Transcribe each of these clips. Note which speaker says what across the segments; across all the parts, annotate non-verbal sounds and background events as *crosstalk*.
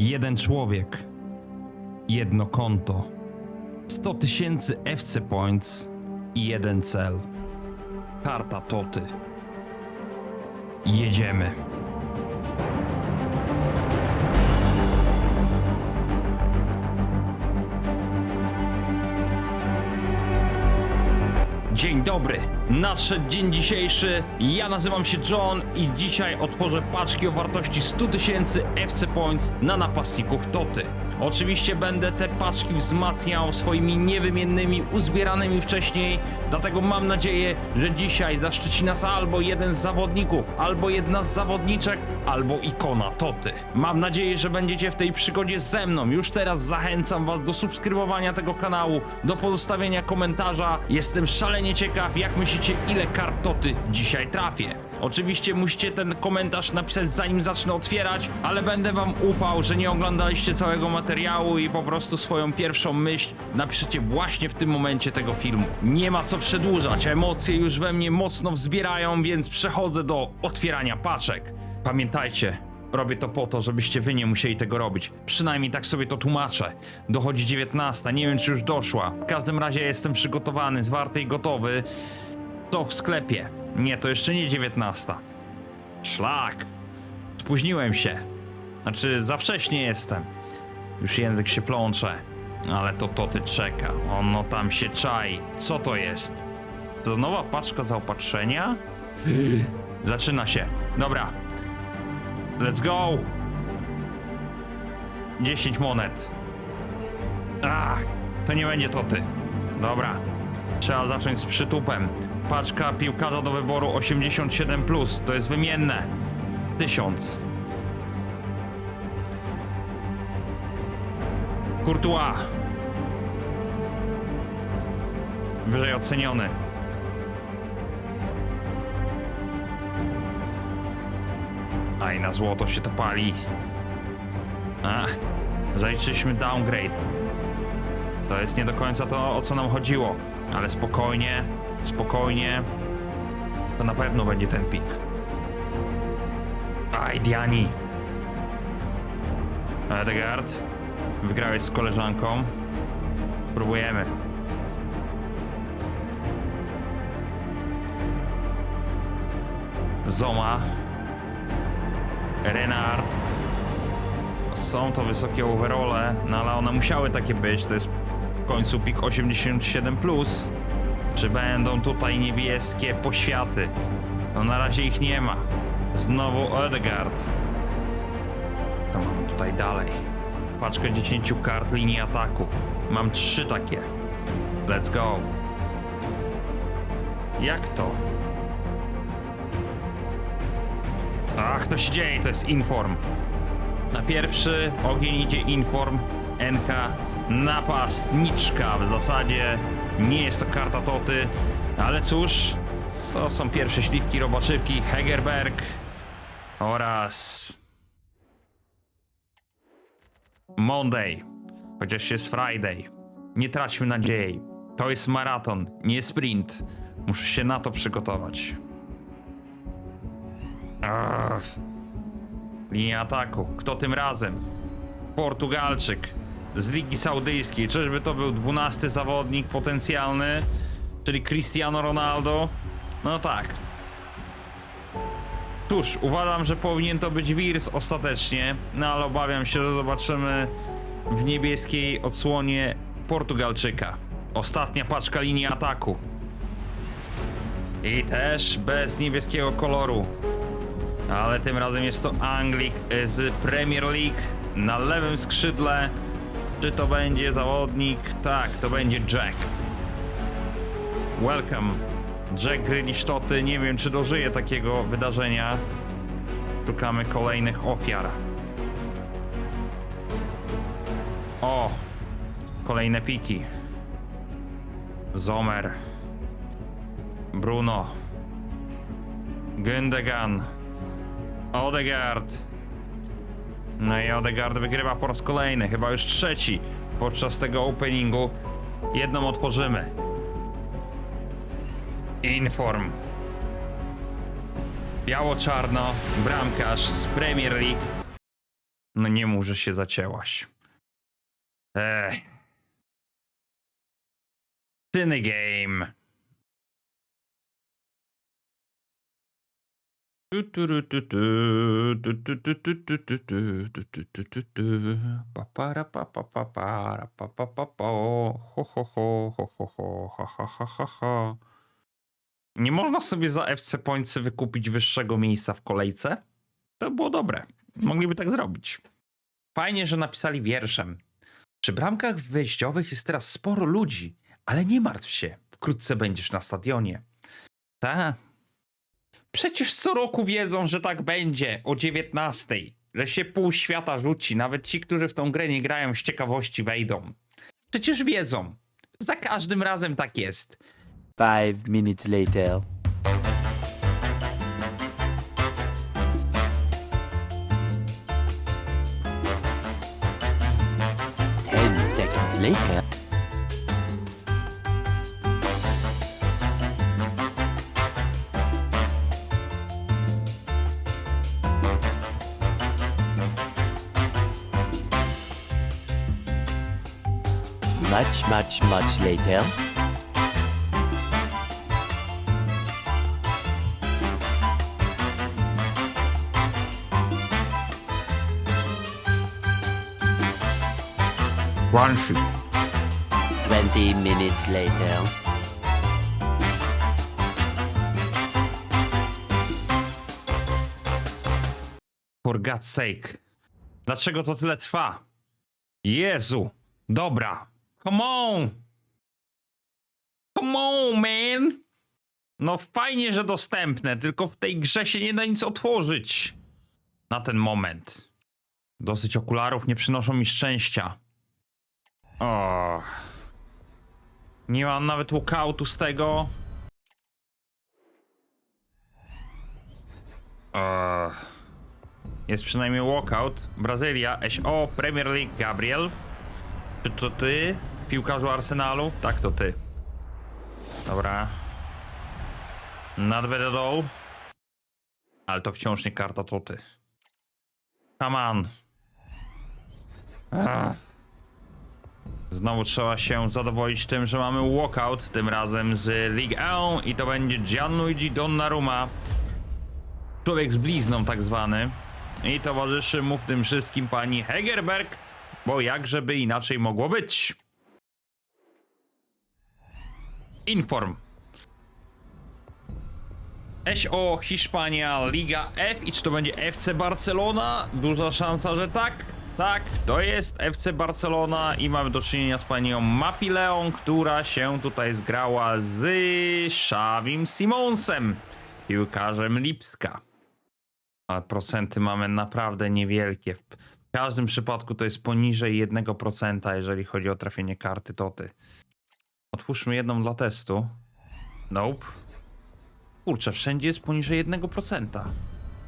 Speaker 1: Jeden człowiek, jedno konto, 100 tysięcy FC Points i jeden cel. Karta Toty. Jedziemy. Dzień dobry, nadszedł dzień dzisiejszy. Ja nazywam się John i dzisiaj otworzę paczki o wartości 100 tysięcy FC Points na napastników Toty. Oczywiście będę te paczki wzmacniał swoimi niewymiennymi, uzbieranymi wcześniej, dlatego mam nadzieję, że dzisiaj zaszczyci nas albo jeden z zawodników, albo jedna z zawodniczek, albo ikona Toty. Mam nadzieję, że będziecie w tej przygodzie ze mną. Już teraz zachęcam was do subskrybowania tego kanału, do pozostawienia komentarza. Jestem szalenie ciekaw, jak myślicie, ile kart Toty dzisiaj trafię. Oczywiście musicie ten komentarz napisać zanim zacznę otwierać, ale będę wam ufał, że nie oglądaliście całego materiału i po prostu swoją pierwszą myśl napiszecie właśnie w tym momencie tego filmu. Nie ma co przedłużać, emocje już we mnie mocno wzbierają, więc przechodzę do otwierania paczek. Pamiętajcie, Robię to po to, żebyście wy nie musieli tego robić. Przynajmniej tak sobie to tłumaczę. Dochodzi 19, nie wiem czy już doszła. W każdym razie jestem przygotowany, zwarty i gotowy. To w sklepie. Nie, to jeszcze nie 19. Szlak. Spóźniłem się. Znaczy, za wcześnie jestem. Już język się plącze. Ale to to ty czeka. Ono tam się czai. Co to jest? To nowa paczka zaopatrzenia? Zaczyna się. Dobra. Let's go! 10 monet. Ach, to nie będzie to ty. Dobra. Trzeba zacząć z przytupem. Paczka piłkarza do wyboru 87, to jest wymienne. 1000. Courtois. Wyżej oceniony. Aj, na złoto się to pali. Ach, zaliczyliśmy downgrade. To jest nie do końca to, o co nam chodziło. Ale spokojnie, spokojnie. To na pewno będzie ten pik. Aj, Diani. Edgard, wygrałeś z koleżanką. Próbujemy. Zoma. Renard. Są to wysokie overole, no ale one musiały takie być. To jest w końcu pik 87. Czy będą tutaj niebieskie poświaty? No na razie ich nie ma. Znowu Odegaard. To mam tutaj dalej. Paczkę 10 kart linii ataku. Mam trzy takie. Let's go. Jak to? Ach, to się dzieje, to jest Inform. Na pierwszy ogień idzie Inform, NK, napastniczka. W zasadzie nie jest to karta Toty, ale cóż, to są pierwsze śliwki robaczywki Hegerberg oraz Monday, chociaż jest Friday. Nie traćmy nadziei. To jest maraton, nie sprint. Muszę się na to przygotować. Linia ataku. Kto tym razem? Portugalczyk z Ligi Saudyjskiej. Czyżby to był 12 zawodnik potencjalny? Czyli Cristiano Ronaldo? No tak. Cóż, uważam, że powinien to być Wirs ostatecznie, no ale obawiam się, że zobaczymy w niebieskiej odsłonie Portugalczyka. Ostatnia paczka linii ataku. I też bez niebieskiego koloru. Ale tym razem jest to Anglik z Premier League na lewym skrzydle. Czy to będzie zawodnik? Tak, to będzie Jack. Welcome. Jack Grealish Toty. Nie wiem, czy dożyje takiego wydarzenia. Szukamy kolejnych ofiar. O! Kolejne piki. Zomer. Bruno. Gündogan. Odegaard. No i Odegaard wygrywa po raz kolejny, chyba już trzeci podczas tego openingu. Jedną otworzymy. Inform. Biało-czarno, bramkarz z Premier League. No nie mów, że się zacięłaś. Ech. Cyny game. Nie można sobie za FC Pointsy wykupić wyższego miejsca w kolejce? To było dobre. Mogliby tak zrobić. Fajnie, że napisali wierszem. Przy bramkach wejściowych jest teraz sporo ludzi, ale nie martw się. Wkrótce będziesz na stadionie. Ta. Przecież co roku wiedzą, że tak będzie o 19. Że się pół świata rzuci. Nawet ci, którzy w tą grę nie grają, z ciekawości wejdą. Przecież wiedzą. Za każdym razem tak jest.
Speaker 2: Five minutes later. Later. Much, much, later.
Speaker 1: One ship.
Speaker 2: 20 minutes later.
Speaker 1: For God's sake. Dlaczego to tyle trwa? Jezu. Dobra. Come on. Come on, man. No fajnie, że dostępne, tylko w tej grze się nie da nic otworzyć. Na ten moment. Dosyć okularów nie przynoszą mi szczęścia. O. Nie mam nawet walkoutu z tego. Eee. Jest przynajmniej walkout. Brazylia, SO, Premier League, Gabriel. Czy to ty, piłkarzu Arsenalu? Tak, to ty. Dobra. At all. Ale to wciąż nie karta, to ty. Come on. Ach. Znowu trzeba się zadowolić tym, że mamy walkout, tym razem z Ligue 1 i to będzie Gianluigi Donnarumma. Człowiek z blizną tak zwany. I towarzyszy mu w tym wszystkim pani Hegerberg, bo jakżeby inaczej mogło być. Inform. SO Hiszpania, Liga F i czy to będzie FC Barcelona? Duża szansa, że tak. Tak, to jest FC Barcelona i mamy do czynienia z panią Mapileą, która się tutaj zgrała z Xavim Simonsem, piłkarzem Lipska. Ale procenty mamy naprawdę niewielkie. W każdym przypadku to jest poniżej 1%, jeżeli chodzi o trafienie karty Toty. Otwórzmy jedną dla testu. Nope. Kurczę, wszędzie jest poniżej 1%.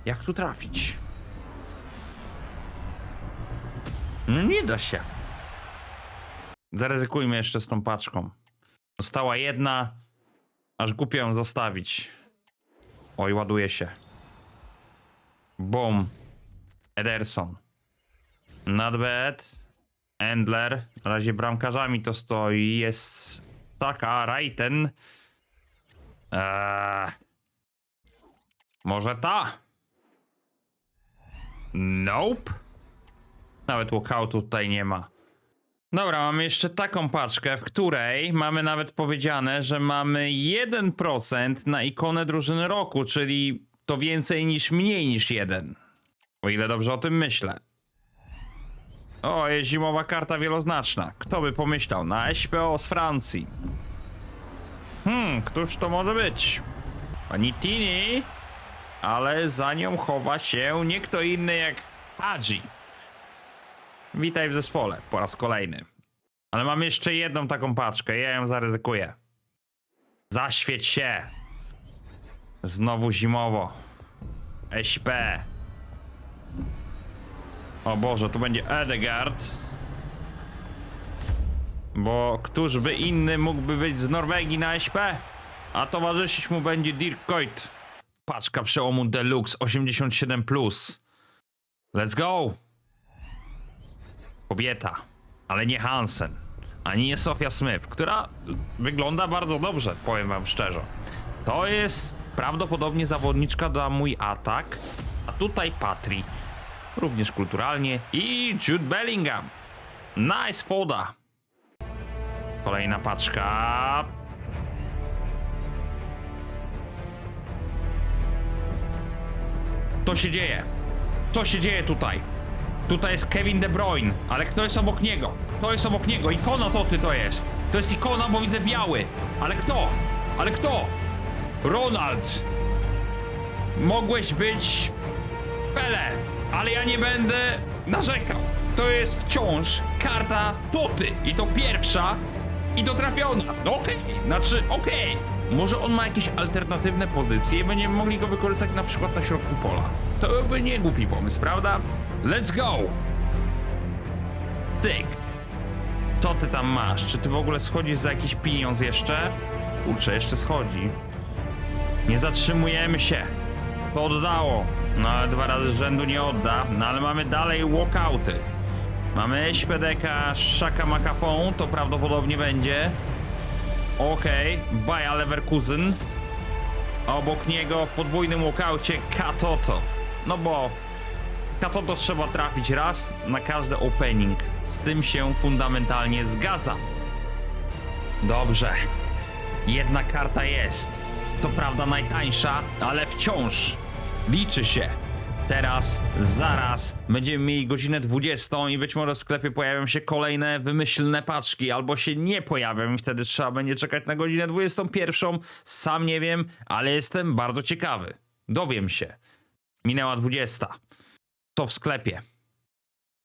Speaker 1: Jak tu trafić? Nie da się. Zaryzykujmy jeszcze z tą paczką. Została jedna, aż głupio ją zostawić. Oj, ładuje się. Boom. Ederson. Bad. Endler. Na razie bramkarzami to stoi. Jest taka, Raiten. Eee. Może ta? Nope. Nawet walkoutu tutaj nie ma. Dobra, mamy jeszcze taką paczkę, w której mamy nawet powiedziane, że mamy 1% na ikonę drużyny roku, czyli to więcej niż mniej niż jeden. O ile dobrze o tym myślę. O, jest zimowa karta wieloznaczna. Kto by pomyślał? Na SPO z Francji. Hmm, któż to może być? Pani Tini, ale za nią chowa się nie kto inny jak Hadzi. Witaj w zespole po raz kolejny. Ale mam jeszcze jedną taką paczkę, ja ją zaryzykuję. Zaświeć się. Znowu zimowo. SP. O Boże, tu będzie Edegard. Bo któż by inny mógłby być z Norwegii na SP? A towarzyszyć mu będzie Dirk Kuyt. Paczka przełomu Deluxe 87+. Let's go! kobieta, ale nie Hansen, ani nie Sofia Smith, która wygląda bardzo dobrze, powiem wam szczerze. To jest prawdopodobnie zawodniczka na mój atak, a tutaj Patri, również kulturalnie i Jude Bellingham. Nice foda. Kolejna paczka. Co się dzieje? Co się dzieje tutaj? Tutaj jest Kevin De Bruyne, ale kto jest obok niego? Kto jest obok niego? Ikona to ty to jest. To jest ikona, bo widzę biały. Ale kto? Ale kto? Ronald. Mogłeś być Pele, ale ja nie będę narzekał. To jest wciąż karta Toty i to pierwsza i to trafiona. Okej, znaczy okej. Może on ma jakieś alternatywne pozycje i będziemy mogli go wykorzystać na przykład na środku pola. To byłby nie głupi pomysł, prawda? Let's go! Tyk. Co ty tam masz? Czy ty w ogóle schodzisz za jakiś pieniądz jeszcze? Kurczę, jeszcze schodzi. Nie zatrzymujemy się. To oddało. No ale dwa razy z rzędu nie odda. No ale mamy dalej walkouty. Mamy Śpedeka, Szaka Makafon, to prawdopodobnie będzie. Okej, Baja Leverkusen. A obok niego w podwójnym walkoucie Katoto. No bo Katoto trzeba trafić raz na każdy opening. Z tym się fundamentalnie zgadzam. Dobrze. Jedna karta jest. To prawda najtańsza, ale wciąż liczy się. Teraz, zaraz, będziemy mieli godzinę 20 i być może w sklepie pojawią się kolejne wymyślne paczki, albo się nie pojawią i wtedy trzeba będzie czekać na godzinę 21. Sam nie wiem, ale jestem bardzo ciekawy. Dowiem się. Minęła 20. To w sklepie.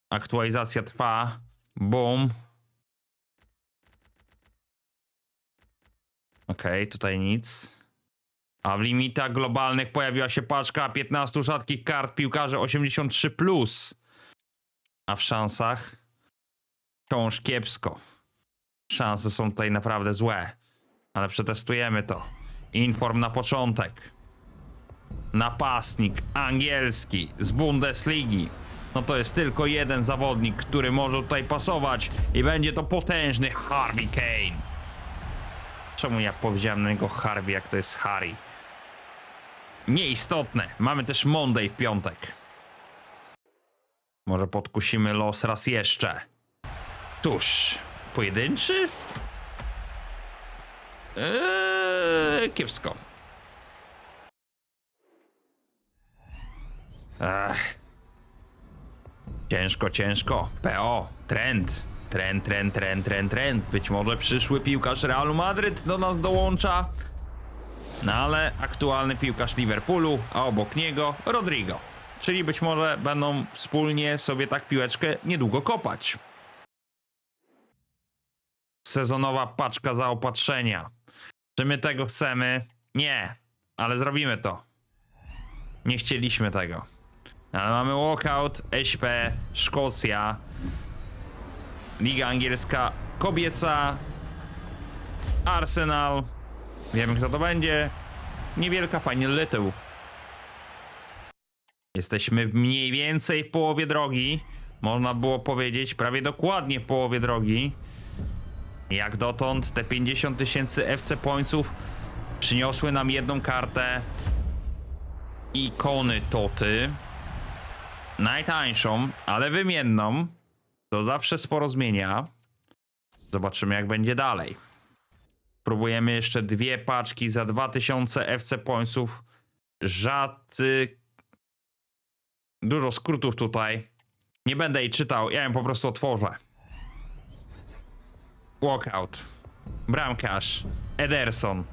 Speaker 1: Aktualizacja trwa. Boom. Okej, tutaj nic. A w limitach globalnych pojawiła się paczka 15 rzadkich kart piłkarzy 83. A w szansach wciąż kiepsko. Szanse są tutaj naprawdę złe. Ale przetestujemy to. Inform na początek. Napastnik angielski z Bundesligi. No to jest tylko jeden zawodnik, który może tutaj pasować i będzie to potężny Harvey Kane. Czemu ja powiedziałem na niego Harvey, jak to jest Harry? Nieistotne. Mamy też Monday w piątek. Może podkusimy los raz jeszcze. Cóż, pojedynczy? Eee, kiepsko. Ciężko, ciężko. PO, trend. Trend, trend, trend, trend, trend. Być może przyszły piłkarz Realu Madryt do nas dołącza. No ale aktualny piłkarz Liverpoolu, a obok niego Rodrigo. Czyli być może będą wspólnie sobie tak piłeczkę niedługo kopać. Sezonowa paczka zaopatrzenia. Czy my tego chcemy? Nie, ale zrobimy to. Nie chcieliśmy tego. Ale mamy walkout, SP, Szkocja, Liga Angielska Kobieca, Arsenal. Wiemy kto to będzie. Niewielka pani Little. Jesteśmy mniej więcej w połowie drogi. Można było powiedzieć prawie dokładnie w połowie drogi. Jak dotąd te 50 tysięcy FC Pointsów przyniosły nam jedną kartę ikony Toty. Najtańszą, ale wymienną. To zawsze sporo zmienia. Zobaczymy, jak będzie dalej. Próbujemy jeszcze dwie paczki za 2000 FC Pointsów. Rzadcy. Dużo skrótów tutaj. Nie będę jej czytał, ja ją po prostu otworzę. Walkout. Bramkarz. Ederson.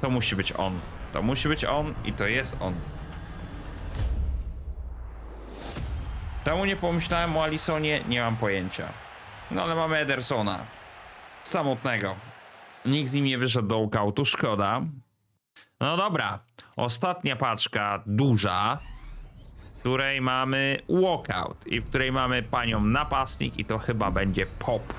Speaker 1: To musi być on. To musi być on i to jest on. Czemu nie pomyślałem o Alisonie? Nie mam pojęcia. No ale mamy Edersona. Samotnego. Nikt z nim nie wyszedł do walkoutu, szkoda. No dobra. Ostatnia paczka, duża, w której mamy walkout i w której mamy panią napastnik i to chyba będzie pop.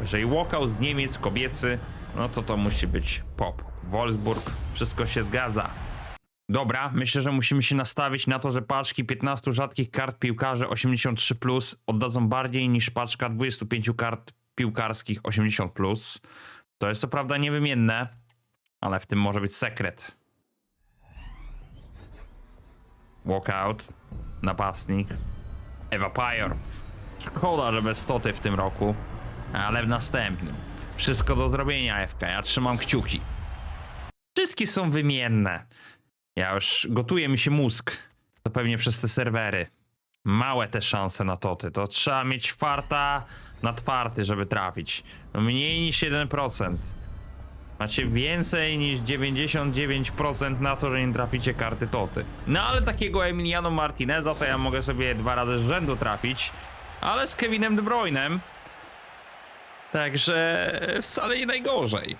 Speaker 1: Jeżeli walkout z Niemiec kobiecy, no to to musi być pop. Wolfsburg, wszystko się zgadza. Dobra, myślę, że musimy się nastawić na to, że paczki 15 rzadkich kart piłkarzy 83 plus oddadzą bardziej niż paczka 25 kart piłkarskich 80 plus. To jest co prawda niewymienne, ale w tym może być sekret. Walkout, napastnik, Eva Pajor. Szkoda, że bez Toty w tym roku, ale w następnym. Wszystko do zrobienia, FK. Ja trzymam kciuki. Wszystkie są wymienne. Ja już gotuje mi się mózg. To pewnie przez te serwery. Małe te szanse na toty. To trzeba mieć farta na twarty, żeby trafić. Mniej niż 1%. Macie więcej niż 99% na to, że nie traficie karty toty. No ale takiego Emiliano Martineza to ja mogę sobie dwa razy z rzędu trafić. Ale z Kevinem De Bruynem. Także wcale nie najgorzej.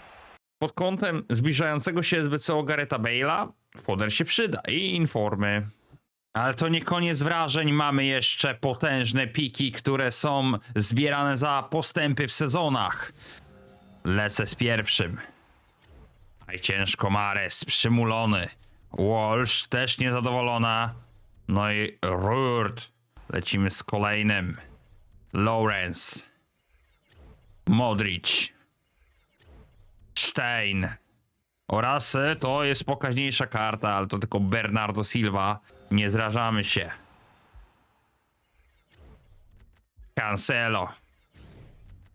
Speaker 1: Pod kątem zbliżającego się SBCO Gareta Bale'a foder się przyda i informy. Ale to nie koniec wrażeń, mamy jeszcze potężne piki, które są zbierane za postępy w sezonach. Lecę z pierwszym. Aj ciężko Mares, przymulony. Walsh też niezadowolona. No i Rurt. Lecimy z kolejnym. Lawrence. Modric. Stein. Oraz e, to jest pokaźniejsza karta, ale to tylko Bernardo Silva. Nie zrażamy się. Cancelo.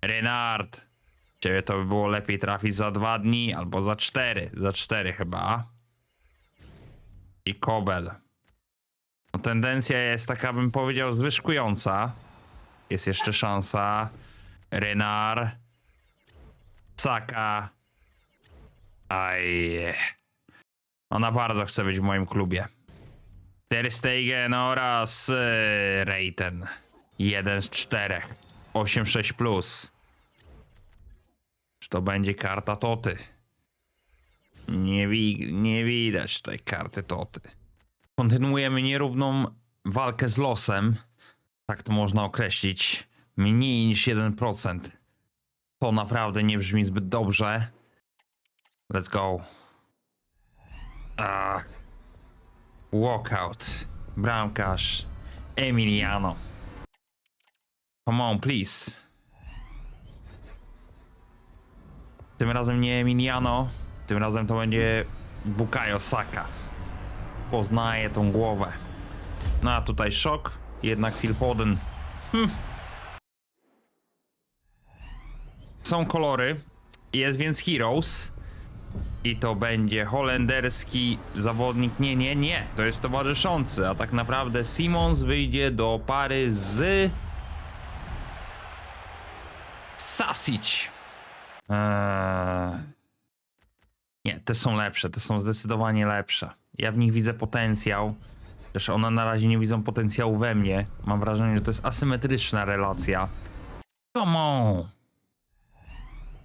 Speaker 1: Renard. Ciebie to by było lepiej trafić za dwa dni albo za cztery. Za cztery chyba. I Kobel. No, tendencja jest taka, bym powiedział, zwyżkująca. Jest jeszcze szansa. Renard. Saka. Aj. Ona bardzo chce być w moim klubie. Ter Stegen oraz yy, Reiten. Jeden z czterech. 8-6 plus. Czy to będzie karta Toty? Nie, wi nie widać tej karty Toty. Kontynuujemy nierówną walkę z losem. Tak to można określić. Mniej niż 1%. To naprawdę nie brzmi zbyt dobrze. Let's go. Ah. Walkout. Bramkarz. Emiliano. Come on, please. Tym razem nie Emiliano. Tym razem to będzie Bukayo Saka. Poznaję tą głowę. No a tutaj szok. Jednak Phil Foden. Hm. Są kolory. Jest więc Heroes. I to będzie holenderski zawodnik. Nie, nie, nie. To jest towarzyszący. A tak naprawdę Simons wyjdzie do pary z. Sasic. Eee... Nie, te są lepsze. Te są zdecydowanie lepsze. Ja w nich widzę potencjał. Też one na razie nie widzą potencjału we mnie. Mam wrażenie, że to jest asymetryczna relacja. Come on.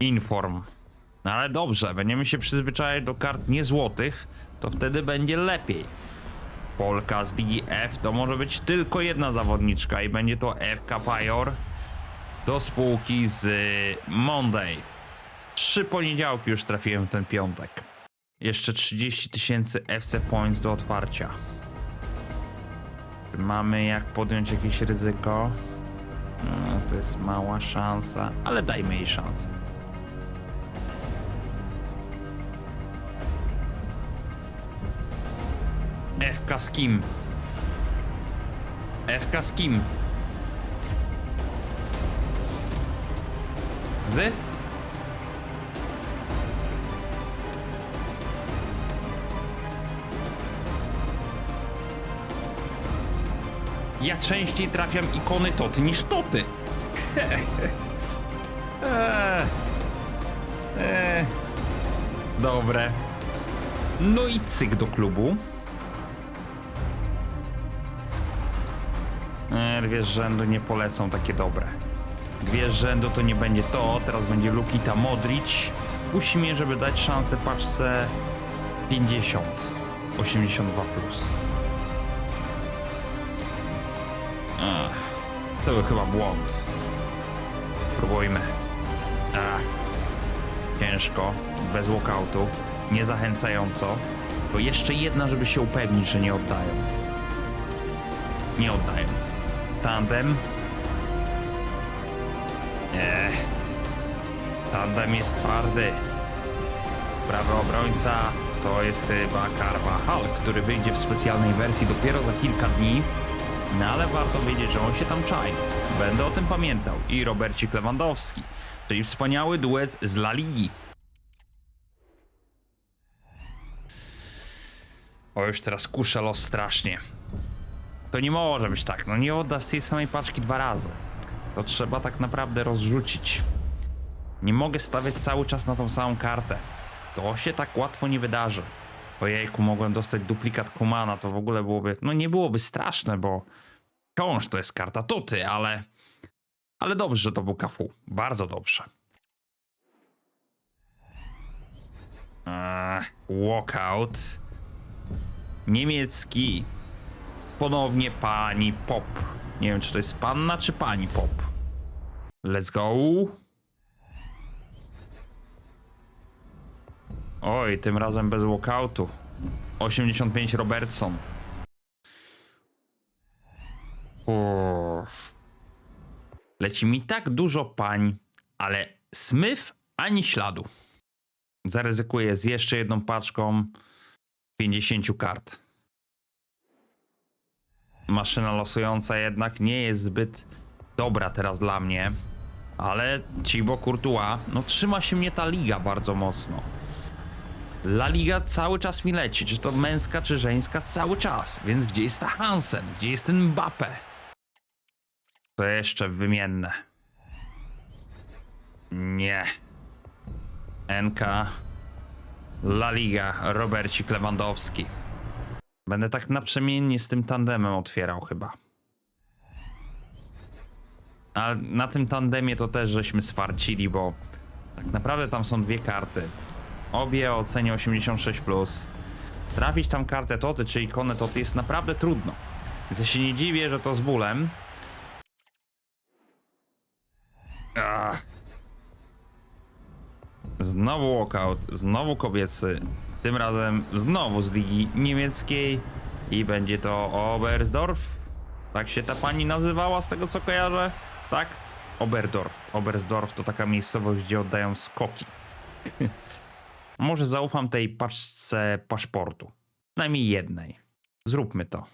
Speaker 1: Inform. No ale dobrze, będziemy się przyzwyczajać do kart niezłotych, to wtedy będzie lepiej. Polka z DF to może być tylko jedna zawodniczka i będzie to FK Pajor do spółki z Monday. Trzy poniedziałki już trafiłem w ten piątek. Jeszcze 30 tysięcy FC Points do otwarcia. Mamy jak podjąć jakieś ryzyko? No, to jest mała szansa, ale dajmy jej szansę. FK z kim? FK z kim? Z? Ja częściej trafiam ikony Toty niż Toty. Eee. *laughs* Eee. Dobre. No i cyk do klubu. E, dwie rzędu nie polecą takie dobre. Dwie rzędu to nie będzie to, teraz będzie Lukita Modric. Kusi mnie, żeby dać szansę paczce 50, 82 plus. Ach, to był chyba błąd. Próbujmy. Ach, ciężko, bez walkoutu, niezachęcająco. Bo jeszcze jedna, żeby się upewnić, że nie oddają. Nie oddają. Tandem. Nie. Tandem jest twardy. Prawy obrońca to jest chyba Carvajal, który wyjdzie w specjalnej wersji dopiero za kilka dni. No ale warto wiedzieć, że on się tam czai. Będę o tym pamiętał. I Robercik Lewandowski, czyli wspaniały duet z La Ligi. O, już teraz kuszę los strasznie. To nie może być tak. No nie odda z tej samej paczki dwa razy. To trzeba tak naprawdę rozrzucić. Nie mogę stawiać cały czas na tą samą kartę. To się tak łatwo nie wydarzy. Ojejku, mogłem dostać duplikat Kumana, to w ogóle byłoby... No nie byłoby straszne, bo... Wciąż to jest karta tuty, ale... Ale dobrze, że to był Kafu. Bardzo dobrze. Eee, walkout. Niemiecki. Ponownie pani Pop. Nie wiem, czy to jest panna, czy pani Pop. Let's go. Oj, tym razem bez walkoutu. 85 Robertson. Uff. Leci mi tak dużo pań, ale Smith ani śladu. Zaryzykuję z jeszcze jedną paczką 50 kart. Maszyna losująca jednak nie jest zbyt dobra teraz dla mnie, ale Thibaut Courtois, no trzyma się mnie ta liga bardzo mocno. La Liga cały czas mi leci, czy to męska, czy żeńska, cały czas. Więc gdzie jest ta Hansen? Gdzie jest ten Mbappe? To jeszcze wymienne. Nie. NK. La Liga. Robercik Lewandowski. Będę tak naprzemiennie z tym tandemem otwierał chyba. Ale na tym tandemie to też żeśmy swarcili, bo tak naprawdę tam są dwie karty. Obie o cenie 86+. Trafić tam kartę Toty czy ikonę Toty jest naprawdę trudno. Więc ja się nie dziwię, że to z bólem. Ach. Znowu walkout, znowu kobiecy. Tym razem znowu z ligi niemieckiej. I będzie to Oberstdorf. Tak się ta pani nazywała z tego co kojarzę? Tak? Oberdorf. Oberstdorf to taka miejscowość, gdzie oddają skoki. *laughs* Może zaufam tej paczce paszportu. Przynajmniej jednej. Zróbmy to.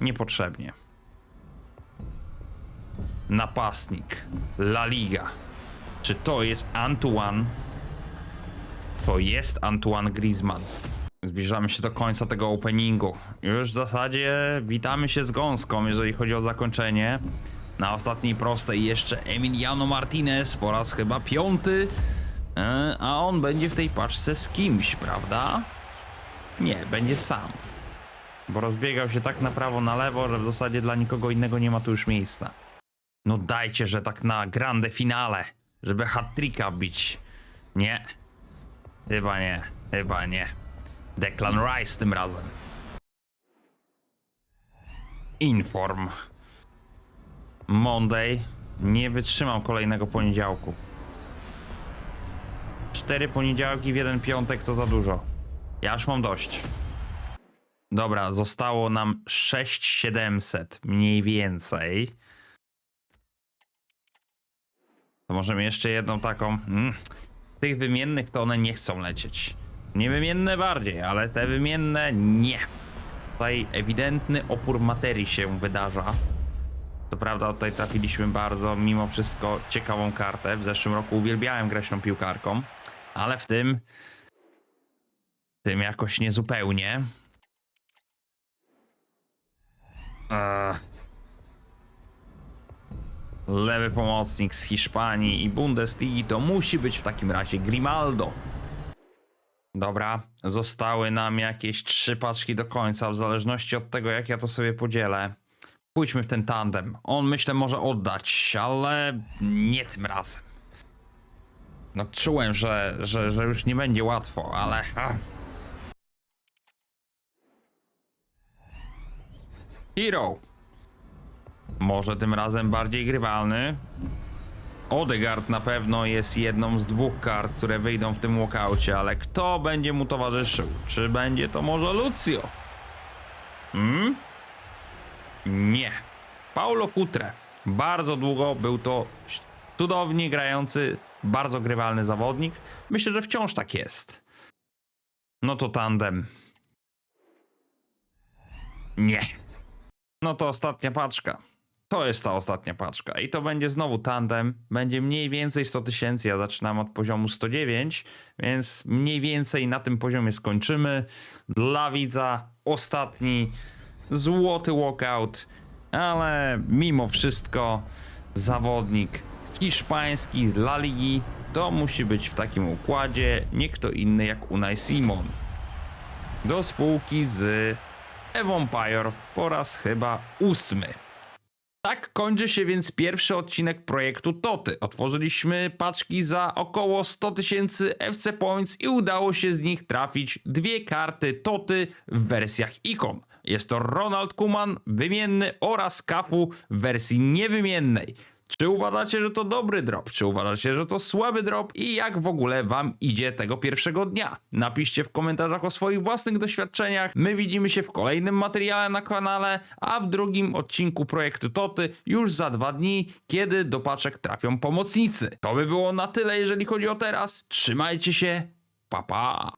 Speaker 1: Niepotrzebnie. Napastnik. La Liga. Czy to jest Antoine? To jest Antoine Griezmann. Zbliżamy się do końca tego openingu. Już w zasadzie witamy się z gąską, jeżeli chodzi o zakończenie. Na ostatniej prostej jeszcze Emiliano Martinez po raz chyba piąty. E, A on będzie w tej paczce z kimś, prawda? Nie, będzie sam. Bo rozbiegał się tak na prawo, na lewo, że w zasadzie dla nikogo innego nie ma tu już miejsca. No dajcie, że tak na grande finale, żeby hat-tricka bić. Nie. Chyba nie, chyba nie. Declan Rice tym razem. Inform. Monday. Nie wytrzymam kolejnego poniedziałku. Cztery poniedziałki w jeden piątek to za dużo. Ja już mam dość. Dobra, zostało nam 6700 mniej więcej. To możemy jeszcze jedną taką. Mm, tych wymiennych to one nie chcą lecieć. Niewymienne bardziej, ale te wymienne nie. Tutaj ewidentny opór materii się wydarza. To prawda, tutaj trafiliśmy bardzo, mimo wszystko, ciekawą kartę. W zeszłym roku uwielbiałem grać piłkarką, ale w tym. tym jakoś niezupełnie. Eee. Lewy pomocnik z Hiszpanii i Bundesligi to musi być w takim razie Grimaldo. Dobra, zostały nam jakieś trzy paczki do końca, w zależności od tego, jak ja to sobie podzielę. Pójdźmy w ten tandem. On myślę może oddać, ale nie tym razem. No czułem, że, że, że już nie będzie łatwo, ale... Hero. Może tym razem bardziej grywalny. Odegaard na pewno jest jedną z dwóch kart, które wyjdą w tym walkoucie, ale kto będzie mu towarzyszył? Czy będzie to może Lucio? Hmm? Nie. Paulo Futre. Bardzo długo był to cudownie grający, bardzo grywalny zawodnik. Myślę, że wciąż tak jest. No to tandem. Nie. No to ostatnia paczka. To jest ta ostatnia paczka. I to będzie znowu tandem. Będzie mniej więcej 100 tysięcy. Ja zaczynam od poziomu 109, więc mniej więcej na tym poziomie skończymy. Dla widza ostatni złoty walkout, ale mimo wszystko zawodnik hiszpański z La Ligi to musi być w takim układzie nie kto inny jak Unai Simon. Do spółki z Pajor po raz chyba ósmy. Tak kończy się więc pierwszy odcinek projektu Toty. Otworzyliśmy paczki za około 100 tysięcy FC Points i udało się z nich trafić dwie karty Toty w wersjach ikon. Jest to Ronald Kuman wymienny oraz Kafu w wersji niewymiennej. Czy uważacie, że to dobry drop? Czy uważacie, że to słaby drop? I jak w ogóle wam idzie tego pierwszego dnia? Napiszcie w komentarzach o swoich własnych doświadczeniach. My widzimy się w kolejnym materiale na kanale, a w drugim odcinku projektu Toty już za dwa dni, kiedy do paczek trafią pomocnicy. To by było na tyle, jeżeli chodzi o teraz. Trzymajcie się. Pa pa.